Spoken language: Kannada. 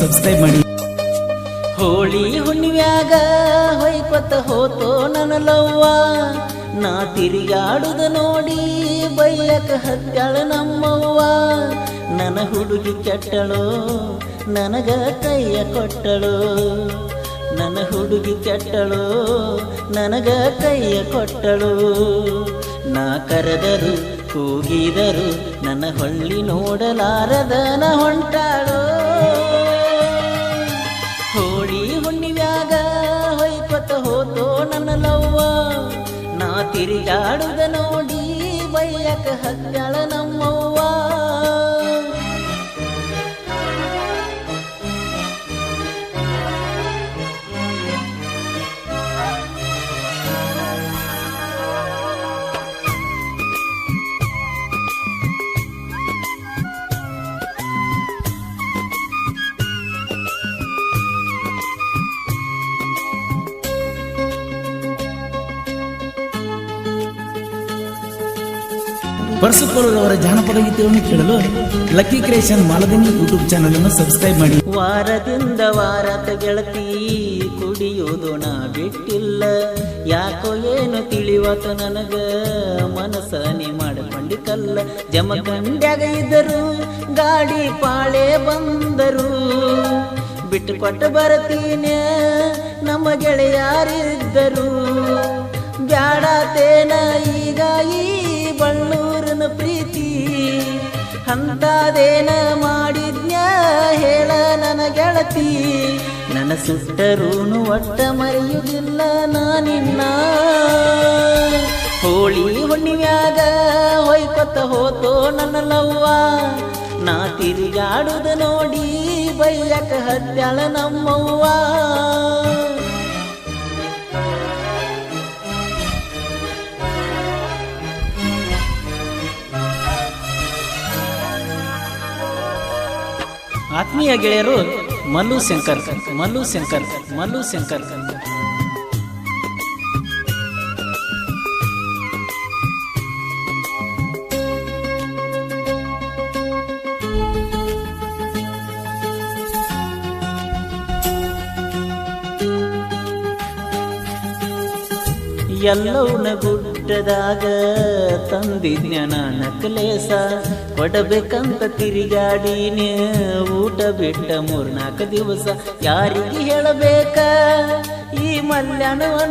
ಸಬ್ಸ್ಕ್ರೈಬ್ ಮಾಡಿ. ಹೋಳಿ ಹುಣ್ಣಿಮ್ಯಾಗ ಹೊಯ್ಕೊತ ಹೋತೋ ನನ್ನ ಲವ್ವ. ನಾ ತಿರುಗಾಡುದ ನೋಡಿ ಬೈಯಕ ಹತ್ತಾಳ ನಮ್ಮವ್ವ. ನನ್ನ ಹುಡುಗಿ ಕೆಟ್ಟಳು, ನನಗ ಕೈಯ ಕೊಟ್ಟಳು. ನನ್ನ ಹುಡುಗಿ ಕೆಟ್ಟಳು, ನನಗ ಕೈಯ ಕೊಟ್ಟಳು. ನಾ ಕರೆದರು, ಕೂಗಿದರು, ನನ್ನ ಹೊಳ್ಳಿ ನೋಡಲಾರದನ ಹೊಂಟಾಳು. ಹೋಳಿ ಹುಣ್ಣಿಮ್ಯಾಗ ಹೊಯ್ಕೊತ ಹೋತೋ ನನ್ನ ಲವ್ವ. ನಾ ತಿರುಗಾಡುದ ನೋಡಿ ಬಯ್ಯಕ ಹಗ್ಗಳ ನಮ್ಮವ್ವ. ಪರಸುಕೋಳೂರ್ ಅವರ ಜಾನಪದ ಗೀತೆಯನ್ನು ಕೇಳಲು lucky creation Maladini YouTube channel ಅನ್ನು ಸಬ್ಸ್ಕ್ರೈಬ್ ಮಾಡಿ. ವಾರದಿಂದ ವಾರದ ಗೆಳತಿ ಕುಡಿಯೋದು ನಾ ಬಿಟ್ಟಿಲ್ಲ. ಯಾಕೋ ಏನು ತಿಳಿವತ ನನಗ ಮನಸನಿ ಮಾಡಿಕೊಂಡಿಕಲ್ಲ. ಜಮಖಂಡ್ಯಾಗ ಇದ್ದರು, ಗಾಡಿ ಪಾಳೆ ಬಂದರು. ಬಿಟ್ಟು ಕೊಟ್ಟು ಬರತೀನಿ, ನಮ್ಮ ಗೆಳೆಯಾರಿದ್ದರು. ಬ್ಯಾಡತೇನ ಈಗ ಈ ಬಳ ಅಂತದೇನ ಮಾಡಿದ್ಯ ಹೇಳ ನನ್ನ ಗೆಳತಿ. ನನ್ನ ಸುಟ್ಟರೂನು ಒಟ್ಟ ಮರೆಯುವುದಿಲ್ಲ ನಾನಿನ್ನ. ಹೋಳಿ ಹುಣ್ಣಿಮ್ಯಾಗ ಹೊಯ್ಕೊತ ಹೋತೋ ನನ್ನ ಲವ್ವ. ನಾ ತಿರುಗಾಡುದ ನೋಡಿ ಬೈಯಕ ಹತ್ಯಾಳ ನಮ್ಮವ್ವ. ಆತ್ಮೀಯ ಗೆಳೆಯರು ಮಲ್ಲು ಶಂಕರ್ ಮಲ್ಲು ಶಂಕರ್ ಮಲ್ಲು ಶಂಕರ್. ಎಲ್ಲವನ ಗುಡ್ಡದಾಗ ತಂದಿದ್ನ ನಕಲೇಸ ಕೊಡಬೇಕಂತ ತಿರುಗಾಡಿನ ಊಟ ಬಿಟ್ಟ ಮೂರ್ನಾಲ್ಕು ದಿವಸ. ಯಾರಿಗೆ ಹೇಳಬೇಕ? ಈ ಮಲ್ಯಾಣವನ